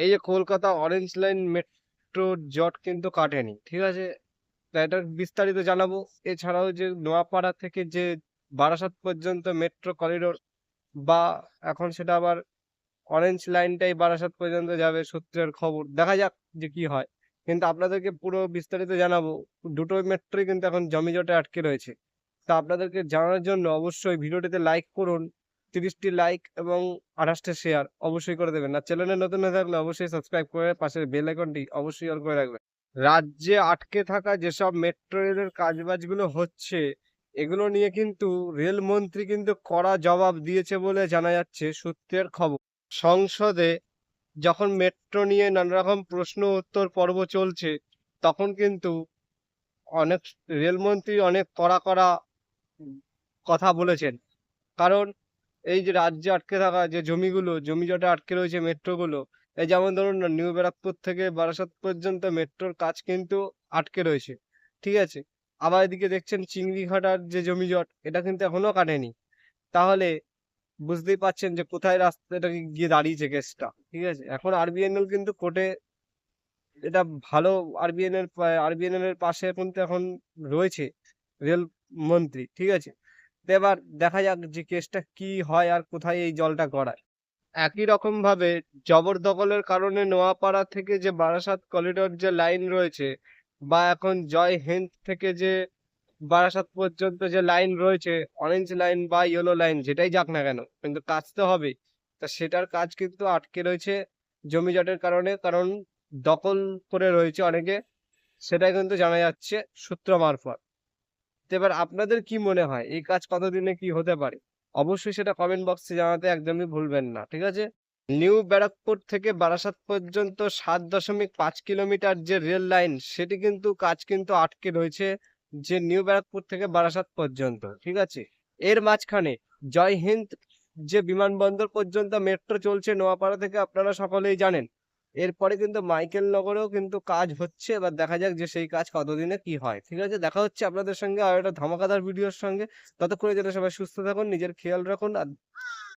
এই যে Kolkata orange line metro জট কিন্তু কাটেনি, ঠিক আছে? এটা বিস্তারিত জানাব। এছাড়াও যে নোয়াপাড়া থেকে যে বারাসাত পর্যন্ত মেট্রো করিডোর বা এখন সেটা আবার অরেঞ্জ লাইনটাই বারাসাত পর্যন্ত যাবে সূত্রের খবর। দেখা যাক যে কি হয়। কিন্তু আপনাদেরকে পুরো বিস্তারিত জানাব। দুটো মেট্রোই কিন্তু এখন জমিজটে আটকে রয়েছে। তা আপনাদেরকে জানানোর জন্য অবশ্যই ভিডিওটিতে লাইক করুন তিরিশটি লাইক এবং আঠাশটা শেয়ার অবশ্যই করে দেবেন। আর চ্যানেলে নতুন হয়ে থাকলে অবশ্যই সাবস্ক্রাইব করে পাশের বেল আইকনটি অবশ্যই অন করে রাখবেন। রাজ্যে আটকে থাকা যেসব মেট্রো রেলের কাজবাজগুলো হচ্ছে, এগুলো নিয়ে কিন্তু রেলমন্ত্রী কিন্তু কড়া জবাব দিয়েছে বলে জানা যাচ্ছে সূত্রের খবর। সংসদে যখন মেট্রো নিয়ে নানা রকম প্রশ্ন উত্তর পর্ব চলছে, তখন কিন্তু অনেক রেলমন্ত্রী অনেক কড়া কড়া কথা বলেছেন। কারণ এই যে রাজ্যে আটকে থাকা যে জমিগুলো, জমি জটে আটকে রয়েছে মেট্রোগুলো, এই যেমন ধরুন না, নিউ ব্যারাকপুর থেকে বারাসাত পর্যন্ত মেট্রোর কাজ কিন্তু আটকে রয়েছে, ঠিক আছে? আবার এদিকে দেখছেন চিংড়িঘাটার যে জমি জট, এটা কিন্তু এখনও কাটেনি। তাহলে বুঝতেই পারছেন যে কোথায় রাস্তাটা গিয়ে দাঁড়িয়েছে কেসটা, ঠিক আছে? এখন আরবিএনএল কিন্তু কোর্টে এটা ভালো আরবিএনএল আরবিএনএল এর পাশে কিন্তু এখন রয়েছে রেল মন্ত্রী, ঠিক আছে? তো এবার দেখা যাক যে কেসটা কি হয় আর কোথায় এই জলটা গড়ায়। একই রকম ভাবে জবরদখলের কারণে নোয়াপাড়া থেকে যে বারাসাত করিডোর যে লাইন রয়েছে বা এখন জয় হিন্দ থেকে যে বারাসাত পর্যন্ত যে লাইন রয়েছে অরেঞ্জ লাইন বা ইয়েলো লাইন যেটাই যাক না কেন, কিন্তু কাজ তো হবে তা সেটার কাজ কিন্তু আটকে রয়েছে জমি জটের কারণে, কারণ দখল করে রয়েছে অনেকে, সেটাই কিন্তু জানা যাচ্ছে সূত্র মারফত। তো এবার আপনাদের কি মনে হয়? এই কাজ কতদিনে কি হতে পারে? অবশ্যই সেটা কমেন্ট বক্সে জানাতে একদমই ভুলবেন না, ঠিক আছে? নিউ ব্যারাকপুর থেকে বারাসাত পর্যন্ত সাত দশমিক পাঁচ কিলোমিটার যে রেল লাইন সেটি কিন্তু, কাজ কিন্তু আটকে রয়েছে যে নিউ ব্যারাকপুর থেকে বারাসাত পর্যন্ত, ঠিক আছে? এর মাঝখানে জয় হিন্দ যে বিমানবন্দর পর্যন্ত মেট্রো চলছে নোয়াপাড়া থেকে আপনারা সকলেই জানেন। এরপরে কিন্তু মাইকেল নগরেও কিন্তু কাজ হচ্ছে, এবার দেখা যাক যে সেই কাজ কতদিনে কি হয়। ঠিক আছে, দেখা হচ্ছে আপনাদের সঙ্গে আর একটা ধামাকাদার ভিডিওর সঙ্গে। ততক্ষণে যেন সবাই সুস্থ থাকুন, নিজের খেয়াল রাখুন, আর